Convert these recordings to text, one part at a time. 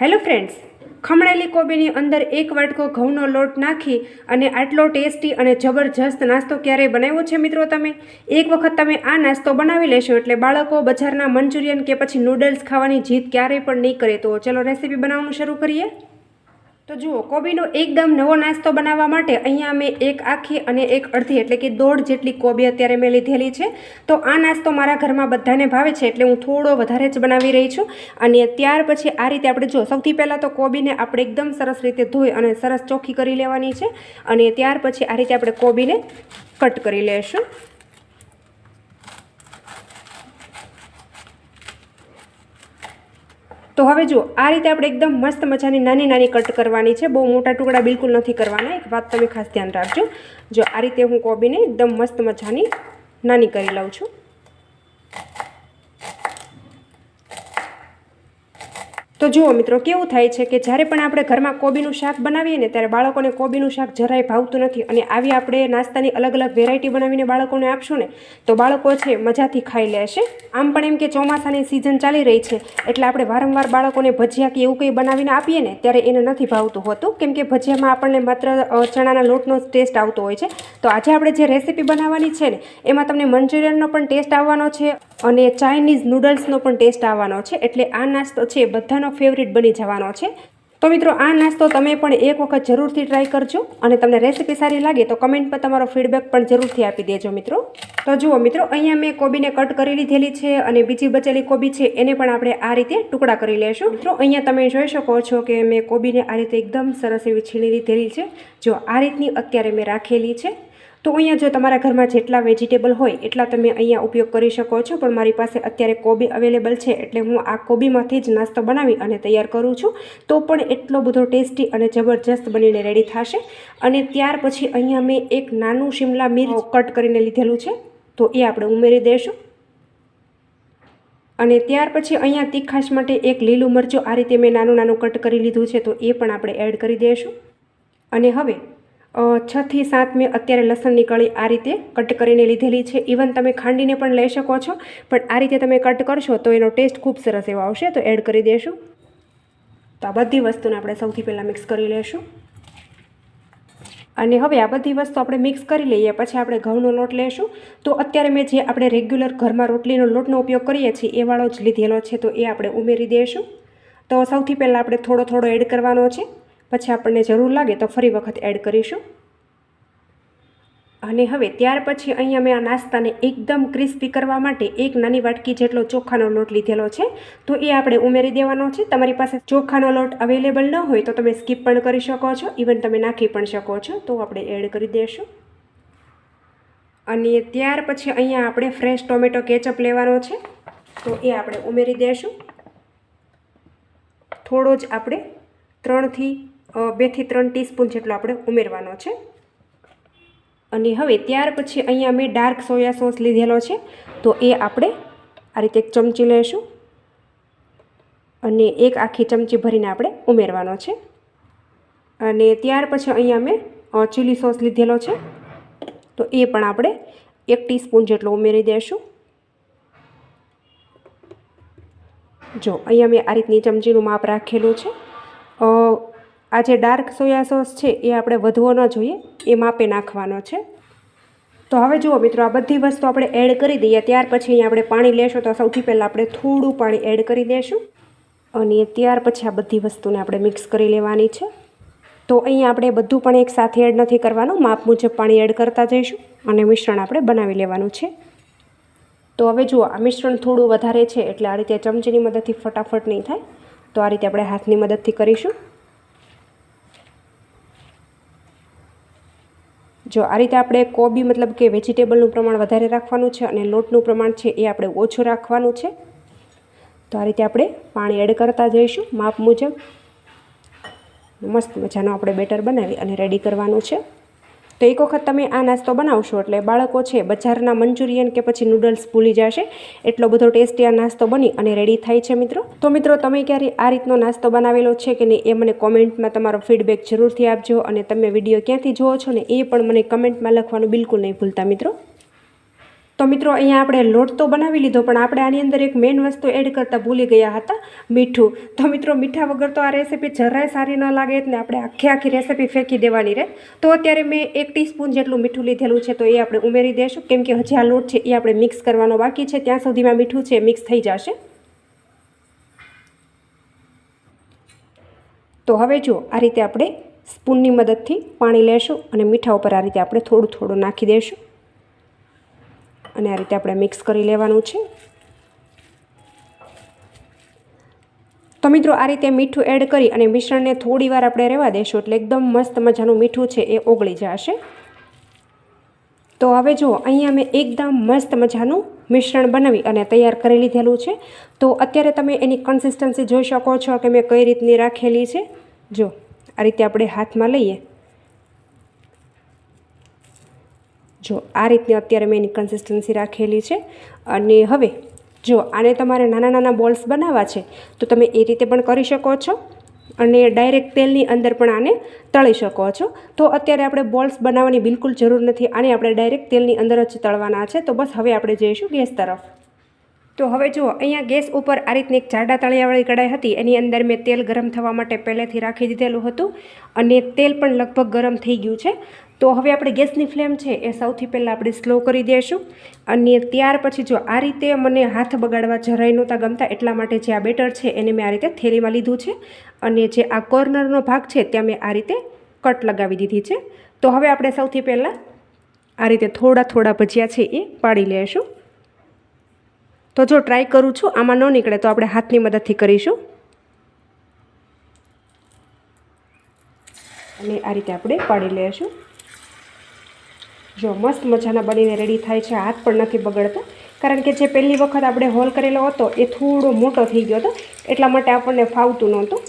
Hello friends, ખમણેલી કોબીની અંદર એક વાટકો ઘઉંનો લોટ નાખી અને આટલો ટેસ્ટી અને જબરજસ્ત નાસ્તો ક્યારેય બનાવ્યો છે મિત્રો તમે? એક વખત તમે આ નાસ્તો બનાવી લેશો એટલે બાળકો બજારના મંચુરિયન કે પછી નૂડલ્સ ખાવાની જીત ક્યારેય પણ નહીં કરે. તો ચલો રેસીપી બનાવવાનું શરૂ કરીએ. તો જુઓ, કોબીનો એકદમ નવો નાસ્તો બનાવવા માટે અહીંયા મેં એક આખી અને એક અડધી, એટલે કે દોઢ જેટલી કોબી અત્યારે મેં લીધેલી છે. તો આ નાસ્તો મારા ઘરમાં બધાને ભાવે છે, એટલે હું થોડો વધારે જ બનાવી રહી છું. અને ત્યાર પછી આ રીતે આપણે જો, સૌથી પહેલાં તો કોબીને આપણે એકદમ સરસ રીતે ધોઈ અને સરસ ચોખ્ખી કરી લેવાની છે. અને ત્યાર પછી આ રીતે આપણે કોબીને કટ કરી લેશું. તો હવે જુઓ, આ રીતે આપણે એકદમ મસ્ત મજાની નાની નાની કટ કરવાની છે. બહુ મોટા ટુકડા બિલકુલ નથી કરવાના. એક વાત તમે ખાસ ધ્યાન રાખજો. જો આ રીતે હું કોબીને એકદમ મસ્ત મજાની નાની કરી લઉં છું. તો જુઓ મિત્રો, કેવું થાય છે કે જ્યારે પણ આપણે ઘરમાં કોબીનું શાક બનાવીએ ને ત્યારે બાળકોને કોબીનું શાક જરાય ભાવતું નથી અને આવી આપણે નાસ્તાની અલગ અલગ વેરાયટી બનાવીને બાળકોને આપશું ને, તો બાળકો છે મજાથી ખાઈ લેશે આમ પણ એમ કે ચોમાસાની સિઝન ચાલી રહી છે, એટલે આપણે વારંવાર બાળકોને ભજીયા કે એવું કંઈ બનાવીને આપીએ ને ત્યારે એને નથી ભાવતું હોતું. કેમ કે ભજીયામાં આપણને માત્ર ચણાના લોટનો ટેસ્ટ આવતો હોય છે. તો આજે આપણે જે રેસીપી બનાવવાની છે ને, એમાં તમને મંચુરિયનનો પણ ટેસ્ટ આવવાનો છે અને ચાઇનીઝ નૂડલ્સનો પણ ટેસ્ટ આવવાનો છે. એટલે આ નાસ્તો છે બધાનો ફેવરિટ બની જવાનો છે. તો મિત્રો, આ નાસ્તો તમે પણ એક વખત જરૂરથી ટ્રાય કરજો અને તમને રેસીપી સારી લાગે તો કમેન્ટ પર તમારો ફીડબેક પણ જરૂરથી આપી દેજો મિત્રો. તો જુઓ મિત્રો, અહીંયા મેં કોબીને કટ કરી લીધેલી છે અને બીજી બચેલી કોબી છે એને પણ આપણે આ રીતે ટુકડા કરી લેશું. મિત્રો, અહીંયા તમે જોઈ શકો છો કે મેં કોબીને આ રીતે એકદમ સરસ એવી છીણી લીધેલી છે. જો આ રીતની અત્યારે મેં રાખેલી છે. તો અહીંયા જો તમારા ઘરમાં જેટલા વેજીટેબલ હોય એટલા તમે અહીંયા ઉપયોગ કરી શકો છો. પણ મારી પાસે અત્યારે કોબી અવેલેબલ છે એટલે હું આ કોબીમાંથી જ નાસ્તો બનાવી અને તૈયાર કરું છું. તો પણ એટલો બધો ટેસ્ટી અને જબરજસ્ત બનીને રેડી થશે. અને ત્યાર પછી અહીંયા મેં એક નાનું શિમલા મિર્ચ કટ કરીને લીધેલું છે. તો એ આપણે ઉમેરી દઈશું અને ત્યાર પછી અહીંયા તીખાશ માટે એક લીલું મરચું આ રીતે મેં નાનું નાનું કટ કરી લીધું છે તો એ પણ આપણે એડ કરી દઈશું અને હવે છ થી સાત મેં અત્યારે લસણની કળી આ રીતે કટ કરીને લીધેલી છે. ઇવન તમે ખાંડીને પણ લઈ શકો છો, પણ આ રીતે તમે કટ કરશો તો એનો ટેસ્ટ ખૂબ સરસ એવો આવશે. તો એડ કરી દેશું. તો આ બધી વસ્તુને આપણે સૌથી પહેલાં મિક્સ કરી લેશું. અને હવે આ બધી વસ્તુ આપણે મિક્સ કરી લઈએ, પછી આપણે ઘઉંનો લોટ લેશું. તો અત્યારે મેં જે આપણે રેગ્યુલર ઘરમાં રોટલીનો લોટનો ઉપયોગ કરીએ છીએ, એ વાળો જ લીધેલો છે, તો એ આપણે ઉમેરી દઈશું તો સૌથી પહેલાં આપણે થોડો થોડો એડ કરવાનો છે. પછી આપણને જરૂર લાગે તો ફરી વખત એડ કરીશું. અને હવે ત્યાર પછી અહીંયા મેં આ નાસ્તાને એકદમ ક્રિસ્પી કરવા માટે એક નાની વાટકી જેટલો ચોખાનો લોટ લીધેલો છે. તો એ આપણે ઉમેરી દેવાનો છે. તમારી પાસે ચોખાનો લોટ અવેલેબલ ન હોય તો તમે સ્કીપ પણ કરી શકો છો. ઇવન તમે નાખી પણ શકો છો. તો આપણે એડ કરી દઈશું અને ત્યાર પછી અહીંયા આપણે ફ્રેશ ટોમેટો કેચઅપ લેવાનો છે. તો એ આપણે ઉમેરી દઈશું થોડો જ આપણે ત્રણથી બેથી ત્રણ ટીસ્પૂન જેટલો આપણે ઉમેરવાનો છે. અને હવે ત્યાર પછી અહીંયા મેં ડાર્ક સોયા સોસ લીધેલો છે. તો એ આપણે આ રીતે એક ચમચી લઈશું. અને એક આખી ચમચી ભરીને આપણે ઉમેરવાનો છે. અને ત્યાર પછી અહીંયા મેં ચીલી સોસ લીધેલો છે. તો એ પણ આપણે એક ટીસ્પૂન જેટલો ઉમેરી દઈશું જો, અહીંયા મેં આ રીતની ચમચીનું માપ રાખેલું છે. આ જે ડાર્ક સોયા સોસ છે એ આપણે વધવો ન જોઈએ, એ માપે નાખવાનો છે. તો હવે જુઓ મિત્રો, આ બધી વસ્તુ આપણે એડ કરી દઈએ, ત્યાર પછી અહીંયા આપણે પાણી લેશું, તો સૌથી પહેલાં આપણે થોડું પાણી એડ કરી દઈશું અને ત્યાર પછી આ બધી વસ્તુને આપણે મિક્સ કરી લેવાની છે. તો અહીંયા આપણે બધું પણ એક સાથે એડ નથી કરવાનું, માપ મુજબ પાણી એડ કરતા જઈશું અને મિશ્રણ આપણે બનાવી લેવાનું છે. તો હવે જુઓ, આ મિશ્રણ થોડું વધારે છે, એટલે આ રીતે ચમચીની મદદથી ફટાફટ નહીં થાય. તો આ રીતે આપણે હાથની મદદથી કરીશું. જો આ રીતે આપણે કોબી મતલબ કે વેજીટેબલનું પ્રમાણ વધારે રાખવાનું છે અને લોટનું પ્રમાણ છે એ આપણે ઓછું રાખવાનું છે. તો આ રીતે આપણે પાણી એડ કરતા જઈશું. માપ મુજબ. મસ્ત મજાનો આપણે બેટર બનાવી અને રેડી કરવાનું છે. તો એક વખત તમે આ નાસ્તો બનાવશો એટલે બાળકો છે, બજારના મંચુરિયન કે પછી નૂડલ્સ ભૂલી જશે. એટલો બધો ટેસ્ટી આ નાસ્તો બની અને રેડી થાય છે મિત્રો. તો મિત્રો, તમે ક્યારે આ રીતનો નાસ્તો બનાવેલો છે કે નહીં એ મને કોમેન્ટમાં તમારો ફીડબેક જરૂરથી આપજો અને તમે વીડિયો ક્યાંથી જુઓ છો ને એ પણ મને કમેન્ટમાં લખવાનું બિલકુલ નહીં ભૂલતા મિત્રો. તો મિત્રો, અહીંયા આપણે લોટ તો બનાવી લીધો, પણ આપણે આની અંદર એક મેઇન વસ્તુ એડ કરતાં ભૂલી ગયા હતા, મીઠું. તો મિત્રો, મીઠા વગર તો આ રેસીપી જરાય સારી ન લાગે, એટલે આપણે આખી આખી રેસીપી ફેંકી દેવાની રહે. તો અત્યારે મેં એક ટીસ્પૂન જેટલું મીઠું લીધેલું છે, તો એ આપણે ઉમેરી દઈશું. કેમ કે હજી આ લોટ છે, એ આપણે મિક્સ કરવાનો બાકી છે. ત્યાં સુધીમાં મીઠું છે મિક્સ થઈ જશે. તો હવે જુઓ આ રીતે આપણે સ્પૂનની મદદથી પાણી લેશું અને મીઠા ઉપર આ રીતે આપણે થોડું થોડું નાખી દઈશું. અને આ રીતે આપણે મિક્સ કરી લેવાનું છે. તો મિત્રો, આ રીતે મીઠું એડ કરી અને મિશ્રણને થોડી વાર આપણે રહેવા દઈશું એટલે એકદમ મસ્ત મજાનું મીઠું છે એ ઓગળી જશે. તો હવે જુઓ, અહીંયા મેં એકદમ મસ્ત મજાનું મિશ્રણ બનાવી અને તૈયાર કરી લીધેલું છે. તો અત્યારે તમે એની કન્સિસ્ટન્સી જોઈ શકો છો કે મેં કઈ રીતની રાખેલી છે. જો આ રીતે આપણે હાથમાં લઈએ. જો આ રીતની અત્યારે મેં એની કન્સિસ્ટન્સી રાખેલી છે. અને હવે જો આને તમારે નાના નાના બોલ્સ બનાવવા છે, તો તમે એ રીતે પણ કરી શકો છો. અને ડાયરેક્ટ તેલની અંદર પણ આને તળી શકો છો. તો અત્યારે આપણે બોલ્સ બનાવવાની બિલકુલ જરૂર નથી. આને આપણે ડાયરેક્ટ તેલની અંદર જ તળવાના છે. તો બસ હવે આપણે જઈશું ગેસ તરફ. તો હવે જુઓ, અહીંયા ગેસ ઉપર આ રીતની એક જાડા તળિયાવાળી કઢાઈ હતી. એની અંદર મેં તેલ ગરમ થવા માટે પહેલેથી રાખી દીધેલું હતું. અને તેલ પણ લગભગ ગરમ થઈ ગયું છે. તો હવે આપણે ગેસની ફ્લેમ છે એ સૌથી પહેલાં આપણે સ્લો કરી દઈશું અને ત્યાર પછી જો આ રીતે મને હાથ બગાડવા જરાય નહોતા ગમતા એટલા માટે જે આ બેટર છે એને મેં આ રીતે થેલીમાં લીધું છે અને જે આ કોર્નરનો ભાગ છે ત્યાં મેં આ રીતે કટ લગાવી દીધી છે. તો હવે આપણે સૌથી પહેલાં આ રીતે થોડા થોડા ભજીયા છે એ પાડી લઈશું તો જો ટ્રાય કરું છું, આમાં ન નીકળે તો આપણે હાથની મદદથી કરીશું. અને આ રીતે આપણે પાડી લઈશું જો મસ્ત મજાના બનીને રેડી થાય છે. હાથ પણ નથી બગડતો. કારણ કે જે પહેલી વખત આપણે હોલ કરેલો હતો, એ થોડો મોટો થઈ ગયો હતો. એટલા માટે આપણને ફાવતું નહોતું.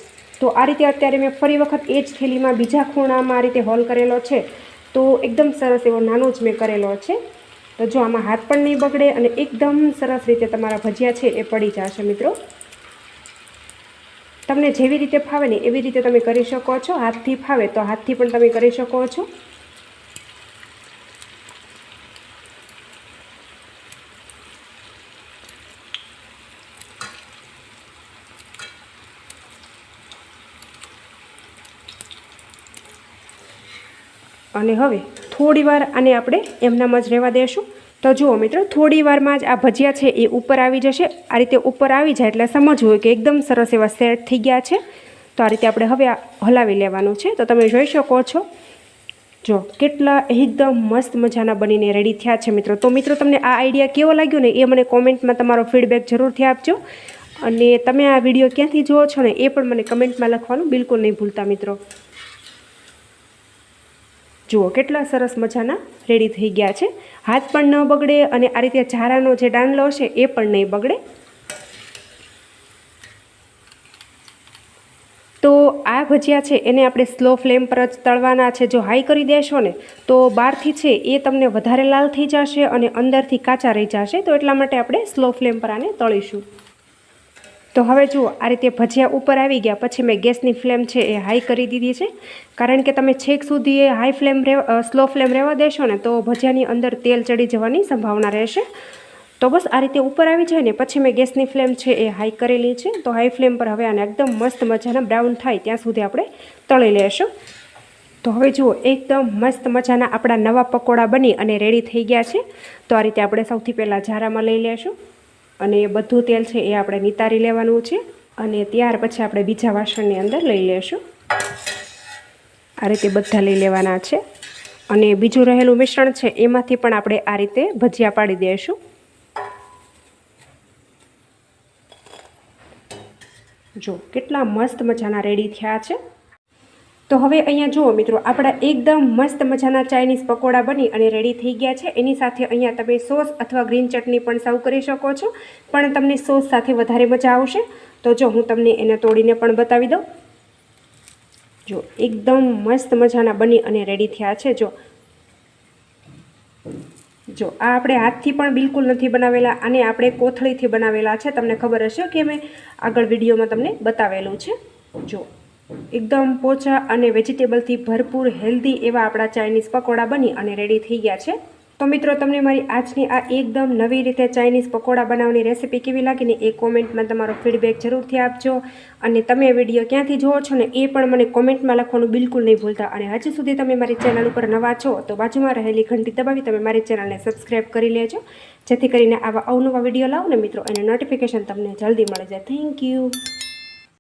તો આ રીતે અત્યારે મેં ફરી વખત એ જ થેલીમાં બીજા ખૂણામાં આ રીતે હોલ કરેલો છે. તો એકદમ સરસ એવો નાનો જ મેં કરેલો છે. તો જો આમાં હાથ પણ નહીં બગડે અને એકદમ સરસ રીતે તમારા ભજીયા છે એ પડી જશે મિત્રો. તમને જેવી રીતે ફાવે ને એવી રીતે તમે કરી શકો છો. હાથથી ફાવે તો હાથથી પણ તમે કરી શકો છો. અને હવે થોડી વાર આને આપણે એમનામ જ રહેવા દઈશું તો જુઓ મિત્રો, થોડી વારમાં જ આ ભજીયા છે એ ઉપર આવી જશે. આ રીતે ઉપર આવી જાય એટલે સમજવું કે એકદમ સરસ એવા સેટ થઈ ગયા છે. તો આ રીતે આપણે હવે હલાવી લેવાનું છે. તો તમે જોઈ શકો છો. જો કેટલા એકદમ મસ્ત મજાના બનીને રેડી થયા છે મિત્રો. તો મિત્રો, તમને આ આઈડિયા કેવો લાગ્યો ને એ મને કોમેન્ટમાં તમારો ફીડબેક જરૂરથી આપજો. અને તમે આ વીડિયો ક્યાંથી જુઓ છો ને એ પણ મને કમેન્ટમાં લખવાનું બિલકુલ નહીં ભૂલતા મિત્રો. જુઓ, કેટલા સરસ મજાના રેડી થઈ ગયા છે. હાથ પણ ન બગડે અને આ રીતે ઝારાનો જે ડાંગલો છે એ પણ નહીં બગડે. તો આ ભજીયા છે, એને આપણે સ્લો ફ્લેમ પર જ તળવાના છે. જો હાઈ કરી દેશો ને, તો બહારથી છે એ તમને વધારે લાલ થઈ જશે અને અંદરથી કાચા રહી જશે. તો એટલા માટે આપણે સ્લો ફ્લેમ પર આને તળીશું. તો હવે જુઓ, આ રીતે ભજીયા ઉપર આવી ગયા. પછી મેં ગેસની ફ્લેમ છે એ હાઈ કરી દીધી છે. કારણ કે તમે છેક સુધી એ હાઈ ફ્લેમ સ્લો ફ્લેમ રહેવા દેશો ને, તો ભજીયાની અંદર તેલ ચડી જવાની સંભાવના રહેશે. તો બસ આ રીતે ઉપર આવી જાય ને, પછી મેં ગેસની ફ્લેમ છે એ હાઈ કરેલી છે. તો હાઈ ફ્લેમ પર હવે આને એકદમ મસ્ત મજાના બ્રાઉન થાય ત્યાં સુધી આપણે તળી લેશું. તો હવે જુઓ, એકદમ મસ્ત મજાના આપણા નવા પકોડા બની અને રેડી થઈ ગયા છે. તો આ રીતે આપણે સૌથી પહેલાં ઝારામાં લઈ લેશું. અને એ બધું તેલ છે એ આપણે નિતારી લેવાનું છે અને ત્યાર પછી આપણે બીજા વાસણની અંદર લઈ લેશું. આ રીતે બધા લઈ લેવાના છે. અને બીજું રહેલું મિશ્રણ છે એમાંથી પણ આપણે આ રીતે ભજીયા પાડી દઈશું જો કેટલા મસ્ત મજાના રેડી થયા છે. તો હવે અહીંયા જુઓ મિત્રો, આપણા એકદમ મસ્ત મજાના ચાઇનીઝ પકોડા બની અને રેડી થઈ ગયા છે. એની સાથે અહીંયા તમે સોસ અથવા ગ્રીન ચટણી પણ સર્વ કરી શકો છો. પણ તમને સોસ સાથે વધારે મજા આવશે. તો જો હું તમને એને તોડીને પણ બતાવી દઉં. જો, એકદમ મસ્ત મજાના બની અને રેડી થયા છે. જો જો, આ આપણે હાથથી પણ બિલકુલ નથી બનાવેલા અને આપણે કોથળીથી બનાવેલા છે. તમને ખબર હશે કે મેં આગળ વિડીયોમાં તમને બતાવેલું છે. જો એકદમ પોચા અને વેજીટેબલથી ભરપૂર હેલ્ધી એવા આપણા ચાઇનીઝ પકોડા બની અને રેડી થઈ ગયા છે. તો મિત્રો, તમને મારી આજની આ એકદમ નવી રીતે ચાઇનીઝ પકોડા બનાવવાની રેસીપી કેવી લાગીને એ કોમેન્ટમાં તમારો ફીડબેક જરૂરથી આપજો. અને તમે વીડિયો ક્યાંથી જુઓ છો ને એ પણ મને કોમેન્ટમાં લખવાનું બિલકુલ નહીં ભૂલતા. અને હજુ સુધી તમે મારી ચેનલ ઉપર નવા છો, તો બાજુમાં રહેલી ઘંટી દબાવી તમે મારી ચેનલને સબસ્ક્રાઈબ કરી લેજો. જેથી કરીને આવા અવનવા વીડિયો લાવો ને મિત્રો, એનું નોટિફિકેશન તમને જલ્દી મળી જાય. Thank you